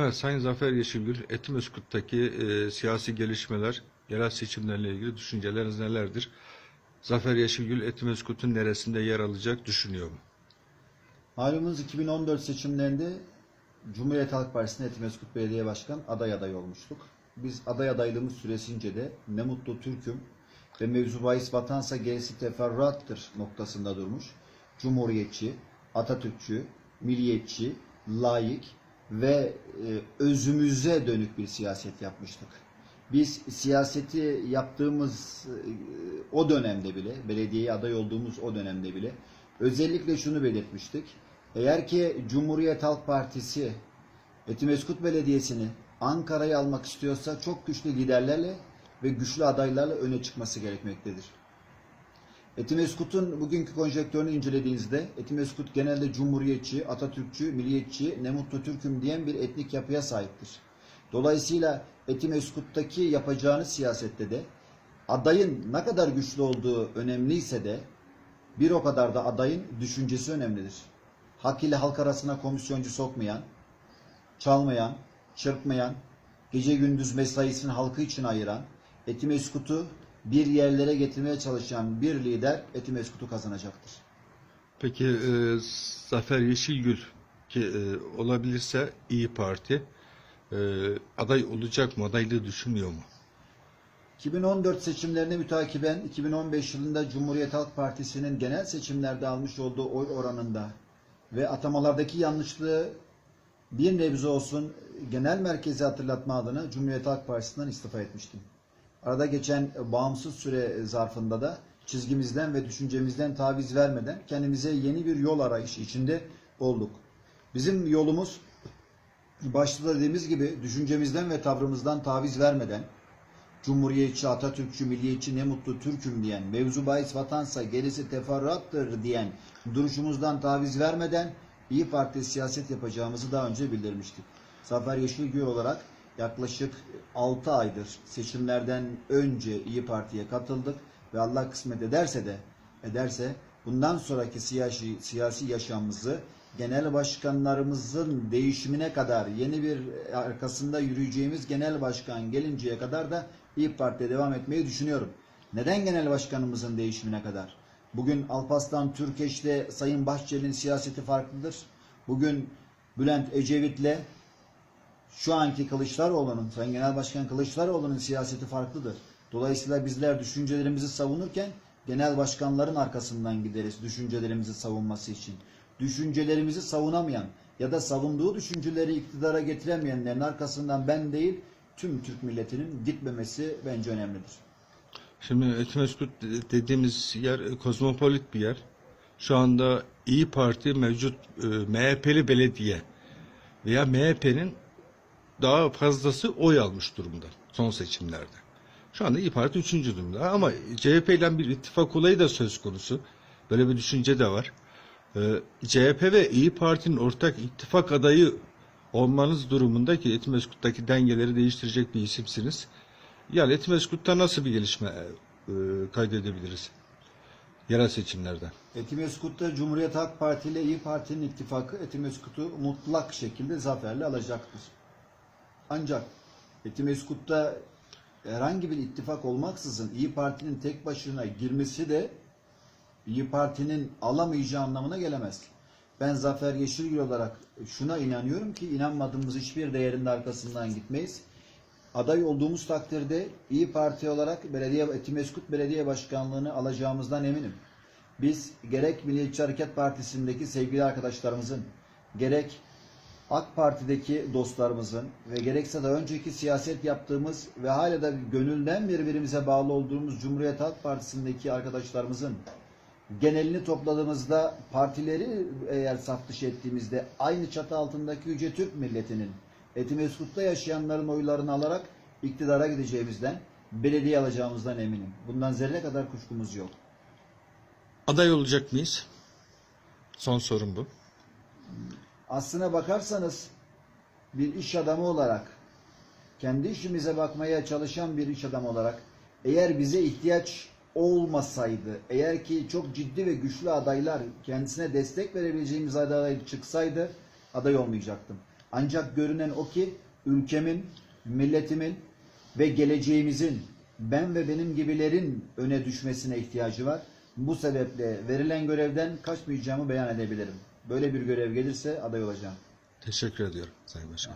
Evet Sayın Zafer Yeşilgül, Etimeskut'taki e, siyasi gelişmeler, yerel seçimlerle ilgili düşünceleriniz nelerdir? Zafer Yeşilgül, Etimeskut'un neresinde yer alacak düşünüyor mu? Malumunuz 2014 seçimlerinde Cumhuriyet Halk Partisi'ne Etimeskut Belediye Başkan aday aday olmuştuk. Biz aday adaylığımız süresince de ne mutlu Türk'üm ve mevzu bahis vatansa gerisi teferruattır noktasında durmuş. Cumhuriyetçi, Atatürkçü, milliyetçi, layık ve e, özümüze dönük bir siyaset yapmıştık. Biz siyaseti yaptığımız e, o dönemde bile, belediyeye aday olduğumuz o dönemde bile özellikle şunu belirtmiştik. Eğer ki Cumhuriyet Halk Partisi Etimeskut Belediyesi'ni Ankara'ya almak istiyorsa çok güçlü liderlerle ve güçlü adaylarla öne çıkması gerekmektedir. Etimeskut'un bugünkü konjektörünü incelediğinizde Etimeskut genelde cumhuriyetçi, Atatürkçü, milliyetçi, ne mutlu Türk'üm diyen bir etnik yapıya sahiptir. Dolayısıyla Etimeskut'taki yapacağınız siyasette de adayın ne kadar güçlü olduğu önemliyse de bir o kadar da adayın düşüncesi önemlidir. Hak ile halk arasına komisyoncu sokmayan, çalmayan, çırpmayan, gece gündüz mesaisini halkı için ayıran, Etimeskut'u bir yerlere getirmeye çalışan bir lider Etimeskut'u kazanacaktır. Peki e, Zafer Yeşilgül ki e, olabilirse İyi Parti e, aday olacak mı? Adaylığı düşünüyor mu? 2014 seçimlerine mütakiben 2015 yılında Cumhuriyet Halk Partisi'nin genel seçimlerde almış olduğu oy oranında ve atamalardaki yanlışlığı bir nebze olsun genel merkezi hatırlatma adına Cumhuriyet Halk Partisi'nden istifa etmiştim. Arada geçen bağımsız süre zarfında da çizgimizden ve düşüncemizden taviz vermeden kendimize yeni bir yol arayışı içinde olduk. Bizim yolumuz başta dediğimiz gibi düşüncemizden ve tavrımızdan taviz vermeden Cumhuriyetçi, Atatürkçü, milliyetçi ne mutlu Türk'üm diyen, mevzu bahis vatansa gerisi teferruattır diyen duruşumuzdan taviz vermeden İyi Parti siyaset yapacağımızı daha önce bildirmiştik. Zafer Yeşilgül olarak yaklaşık 6 aydır seçimlerden önce İyi Parti'ye katıldık ve Allah kısmet ederse de ederse bundan sonraki siyasi, siyasi yaşamımızı genel başkanlarımızın değişimine kadar yeni bir arkasında yürüyeceğimiz genel başkan gelinceye kadar da İyi Parti'ye devam etmeyi düşünüyorum. Neden genel başkanımızın değişimine kadar? Bugün Alparslan Türkeş'le Sayın Bahçeli'nin siyaseti farklıdır. Bugün Bülent Ecevit'le şu anki Kılıçdaroğlu'nun, Sayın Genel Başkan Kılıçdaroğlu'nun siyaseti farklıdır. Dolayısıyla bizler düşüncelerimizi savunurken genel başkanların arkasından gideriz düşüncelerimizi savunması için. Düşüncelerimizi savunamayan ya da savunduğu düşünceleri iktidara getiremeyenlerin arkasından ben değil tüm Türk milletinin gitmemesi bence önemlidir. Şimdi Etimeskut dediğimiz yer e, kozmopolit bir yer. Şu anda İyi Parti mevcut e, MHP'li belediye veya MHP'nin daha fazlası oy almış durumda son seçimlerde. Şu anda İyi Parti üçüncü durumda ama CHP ile bir ittifak olayı da söz konusu. Böyle bir düşünce de var. Ee, CHP ve İyi Parti'nin ortak ittifak adayı olmanız durumunda ki Etimeskut'taki dengeleri değiştirecek bir isimsiniz. Yani Etimeskut'ta nasıl bir gelişme e, kaydedebiliriz? Yerel seçimlerde. Etimeskut'ta Cumhuriyet Halk Parti ile İyi Parti'nin ittifakı Etimeskut'u mutlak şekilde zaferle alacaktır. Ancak Etimeskut'ta herhangi bir ittifak olmaksızın İyi Parti'nin tek başına girmesi de İyi Parti'nin alamayacağı anlamına gelemez. Ben Zafer Yeşilgül olarak şuna inanıyorum ki inanmadığımız hiçbir değerin de arkasından gitmeyiz. Aday olduğumuz takdirde İyi Parti olarak belediye Etimeskut Belediye Başkanlığını alacağımızdan eminim. Biz gerek Milliyetçi Hareket Partisi'ndeki sevgili arkadaşlarımızın, gerek AK Parti'deki dostlarımızın ve gerekse de önceki siyaset yaptığımız ve hala da gönülden birbirimize bağlı olduğumuz Cumhuriyet Halk Partisi'ndeki arkadaşlarımızın genelini topladığımızda partileri eğer saf dışı ettiğimizde aynı çatı altındaki Yüce Türk milletinin Etimeskut'ta yaşayanların oylarını alarak iktidara gideceğimizden belediye alacağımızdan eminim. Bundan zerre kadar kuşkumuz yok. Aday olacak mıyız? Son sorun bu aslına bakarsanız bir iş adamı olarak, kendi işimize bakmaya çalışan bir iş adamı olarak eğer bize ihtiyaç olmasaydı, eğer ki çok ciddi ve güçlü adaylar kendisine destek verebileceğimiz aday çıksaydı aday olmayacaktım. Ancak görünen o ki ülkemin, milletimin ve geleceğimizin ben ve benim gibilerin öne düşmesine ihtiyacı var. Bu sebeple verilen görevden kaçmayacağımı beyan edebilirim. Böyle bir görev gelirse aday olacağım. Teşekkür ediyorum Sayın Başkan.